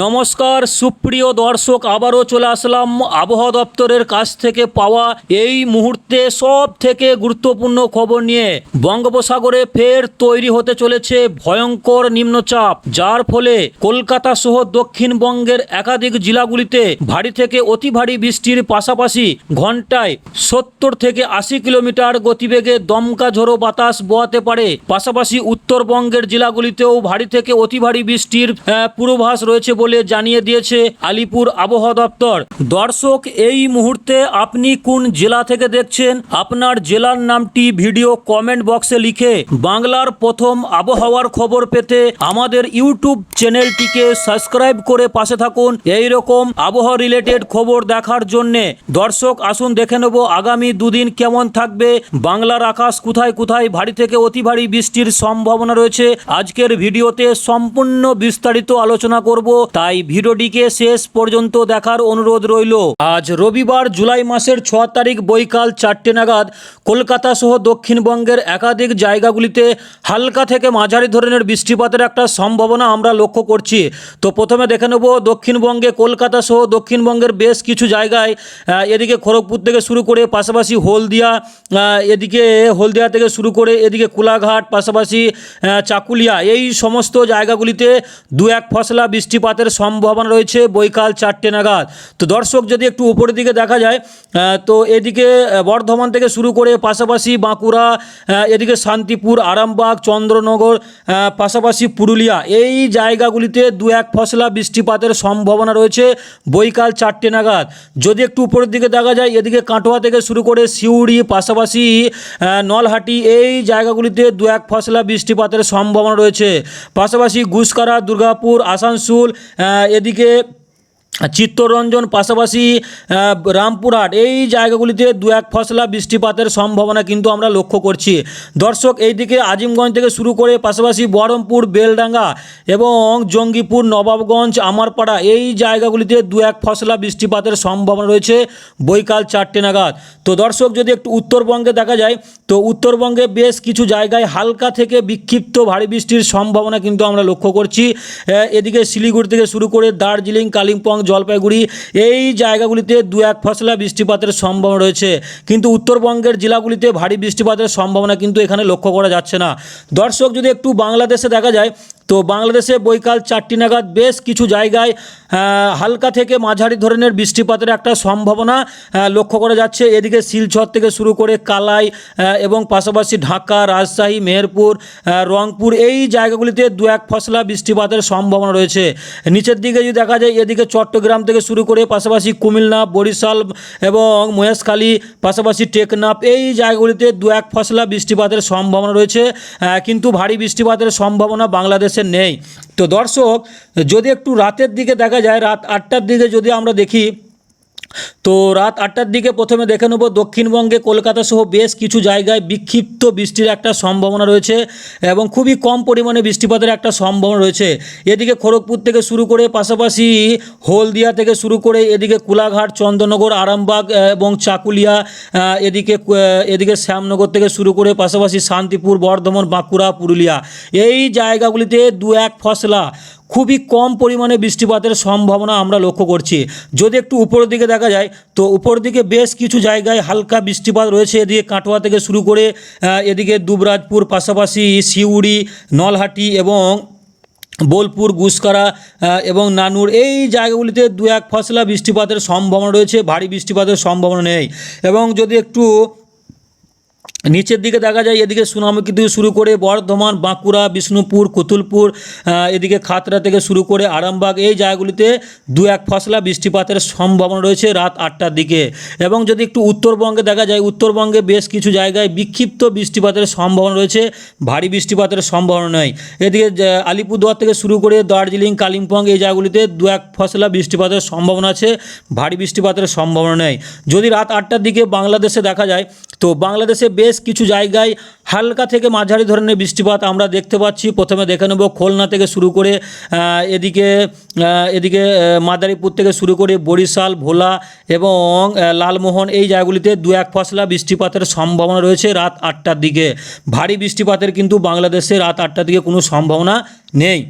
নমস্কার, সুপ্রিয় দর্শক, আবারও চলে আসলাম আবহাওয়া দপ্তরের কাছ থেকে পাওয়া এই মুহূর্তে সব থেকে গুরুত্বপূর্ণ খবর নিয়ে। বঙ্গোপসাগরে ফের তৈরি হতে চলেছে ভয়ঙ্কর নিম্নচাপ, যার ফলে কলকাতা সহ দক্ষিণবঙ্গের একাধিক জেলাগুলিতে ভারী থেকে অতি ভারী বৃষ্টির পাশাপাশি ঘন্টায় সত্তর থেকে আশি কিলোমিটার গতিবেগে দমকা ঝোড়ো বাতাস বওয়াতে পারে। পাশাপাশি উত্তরবঙ্গের জেলাগুলিতেও ভারী থেকে অতি ভারী বৃষ্টির পূর্বাভাস রয়েছে বলে জানিয়ে দিয়েছে আলিপুর আবহাওয়া দপ্তর। দর্শক, এই মুহূর্তে আপনি কোন জেলা থেকে দেখছেন? আপনার জেলার নামটি ভিডিও কমেন্ট বক্সে লিখে বাংলার প্রথম আবহাওয়ার খবর পেতে আমাদের ইউটিউব চ্যানেলটিকে সাবস্ক্রাইব করে পাশে থাকুন। এই রকম আবহাওয়া রিলেটেড খবর দেখার জন্যে দর্শক, আসুন দেখে নেব আগামী দুদিন কেমন থাকবে। বাংলার আকাশ কোথায় কোথায়? ভারী থেকে অতি ভারী বৃষ্টির সম্ভাবনা রয়েছে। আজকের ভিডিওতে সম্পূর্ণ বিস্তারিত আলোচনা করব। তাই ভিডিওটিকে শেষ পর্যন্ত দেখার অনুরোধ রইল। আজ রবিবার জুলাই মাসের ছ তারিখ বৈকাল চারটে নাগাদ কলকাতা সহ দক্ষিণবঙ্গের একাধিক জায়গাগুলিতে হালকা থেকে মাঝারি ধরনের বৃষ্টিপাতের একটা সম্ভাবনা আমরা লক্ষ্য করছি। তো প্রথমে দেখে নেব দক্ষিণবঙ্গে কলকাতা সহ দক্ষিণবঙ্গের বেশ কিছু জায়গায় এদিকে খড়গপুর থেকে শুরু করে পাশাপাশি হলদিয়া এদিকে হলদিয়া থেকে শুরু করে এদিকে কোলাঘাট, পাশাপাশি চাকুলিয়া এই সমস্ত জায়গাগুলিতে দু এক ফসলা বৃষ্টিপাতের সম্ভাবনা রয়েছে বৈকাল চারটে নাগাদ। তো দর্শক, যদি একটু উপরের দিকে দেখা যায় তো এদিকে বর্ধমান থেকে শুরু করে পাশাপাশি বাঁকুড়া এদিকে শান্তিপুর, আরামবাগ, চন্দ্রনগর পাশাপাশি পুরুলিয়া, এই জায়গাগুলিতে দু এক ফসলা বৃষ্টিপাতের সম্ভাবনা রয়েছে বৈকাল চারটে নাগাদ। যদি একটু উপরের দিকে দেখা যায়, এদিকে কাটোয়া থেকে শুরু করে সিউড়ি, পাশাপাশি নলহাটি, এই জায়গাগুলিতে দু এক ফসলা বৃষ্টিপাতের সম্ভাবনা রয়েছে। পাশাপাশি গুসকারা, দুর্গাপুর, আসানসোল এদিকে চিত্তরঞ্জন পাশাপাশি রামপুরহাট, এই জায়গাগুলিতে দু এক ফসলা বৃষ্টিপাতের সম্ভাবনা কিন্তু আমরা লক্ষ্য করছি। দর্শক, এইদিকে আজিমগঞ্জ থেকে শুরু করে পাশাপাশি বহরমপুর, বেলডাঙ্গা এবং জঙ্গিপুর, নবাবগঞ্জ, আমারপাড়া এই জায়গাগুলিতে দু এক ফসলা বৃষ্টিপাতের সম্ভাবনা রয়েছে বৈকাল চারটে নাগাদ। তো দর্শক, যদি একটু উত্তরবঙ্গে দেখা যায় তো উত্তরবঙ্গে বেশ কিছু জায়গায় হালকা থেকে বিক্ষিপ্ত ভারী বৃষ্টির সম্ভাবনা কিন্তু আমরা লক্ষ্য করছি। এদিকে শিলিগুড়ি থেকে শুরু করে দার্জিলিং, কালিম্পং, জলপাইগুড়ি এই জায়গাগুলিতে দু এক ফসলা বৃষ্টিপাতের সম্ভাবনা রয়েছে। কিন্তু উত্তরবঙ্গের জেলাগুলিতে ভারী বৃষ্টিপাতের সম্ভাবনা কিন্তু এখানে লক্ষ্য করা যাচ্ছে না। দর্শক, যদি একটু বাংলাদেশে দেখা যায় তো বাংলাদেশে বৈকাল চারটি নাগাদ বেশ কিছু জায়গায় হালকা থেকে মাঝারি ধরনের বৃষ্টিপাতের একটা সম্ভাবনা লক্ষ্য করা যাচ্ছে। এদিকে শিলচর থেকে শুরু করে কালাই এবং পাশাপাশি ঢাকা, রাজশাহী, মেহেরপুর রংপুর এই জায়গাগুলিতে দু এক ফসলা বৃষ্টিপাতের সম্ভাবনা রয়েছে। নিচের দিকে যদি দেখা যায়, এদিকে চট্টগ্রাম থেকে শুরু করে পাশাপাশি কুমিল্লা, বরিশাল এবং মহেশখালী, পাশাপাশি টেকনাফ এই জায়গাগুলিতে দু এক ফসলা বৃষ্টিপাতের সম্ভাবনা রয়েছে। কিন্তু ভারী বৃষ্টিপাতের সম্ভাবনা বাংলাদেশে নেই। তো দর্শক, যদি একটু রাতের দিকে দেখা যায়, রাত আটটার দিকে যদি আমরা দেখি তো রাত আটটার দিকে প্রথমে দেখে নেব দক্ষিণবঙ্গে, কলকাতা সহ বেশ কিছু জায়গায় বিক্ষিপ্ত বৃষ্টির একটা সম্ভাবনা রয়েছে এবং খুবই কম পরিমাণে বৃষ্টিপাতের একটা সম্ভাবনা রয়েছে। এদিকে খড়গপুর থেকে শুরু করে পাশাপাশি হলদিয়া থেকে শুরু করে এদিকে কোলাঘাট চন্দ্রনগর আরামবাগ এবং চাকুলিয়া এদিকে এদিকে শ্যামনগর থেকে শুরু করে পাশাপাশি শান্তিপুর, বর্ধমান, বাঁকুড়া, পুরুলিয়া। এই জায়গাগুলিতে দু এক ফসলা খুবই কম পরিমাণে বৃষ্টিপাতের সম্ভাবনা আমরা লক্ষ্য করছি। যদি একটু উপরের দিকে দেখা যায়, তো উপর দিকে বেশ কিছু জায়গায় হালকা বৃষ্টিপাত রয়েছে। এদিকে কাটোয়া থেকে শুরু করে এদিকে দুবরাজপুর, পাশাপাশি সিউড়ি, নলহাটি এবং বোলপুর, গুসকারা এবং নানুর এই জায়গাগুলিতে দু এক ফসলা বৃষ্টিপাতের সম্ভাবনা রয়েছে। ভারী বৃষ্টিপাতের সম্ভাবনা নেই। এবং যদি একটু নিচের দিকে দেখা যায়, এদিকে সুনামুখী থেকে শুরু করে বর্ধমান, বাঁকুড়া, বিষ্ণুপুর, কুতুলপুর এদিকে খাতড়া থেকে শুরু করে আরামবাগ। এই জায়গাগুলিতে দু এক ফসলা বৃষ্টিপাতের সম্ভাবনা রয়েছে রাত আটটার দিকে। এবং যদি একটু উত্তরবঙ্গে দেখা যায়, উত্তরবঙ্গে বেশ কিছু জায়গায় বিক্ষিপ্ত বৃষ্টিপাতের সম্ভাবনা রয়েছে, ভারী বৃষ্টিপাতের সম্ভাবনা নেই। এদিকে আলিপুরদুয়ার থেকে শুরু করে দার্জিলিং, কালিম্পং, এই জায়গাগুলিতে দু এক ফসলা বৃষ্টিপাতের সম্ভাবনা আছে, ভারী বৃষ্টিপাতের সম্ভাবনা নেই। যদি রাত আটটার দিকে বাংলাদেশে দেখা যায় তো বাংলাদেশে বেশ কিছু জায়গায় হালকা থেকে মাঝারি ধরনের বৃষ্টিপাত আমরা দেখতে পাচ্ছি। প্রথমে দেখে নেব খুলনা থেকে শুরু করে এদিকে এদিকে মাদারীপুর থেকে শুরু করে বরিশাল, ভোলা এবং লালমোহন এই জায়গাগুলিতে দু এক ফসলা বৃষ্টিপাতের সম্ভাবনা রয়েছে রাত আটটার দিকে। ভারী বৃষ্টিপাতের কিন্তু বাংলাদেশে রাত আটটার দিকে কোনো সম্ভাবনা নেই।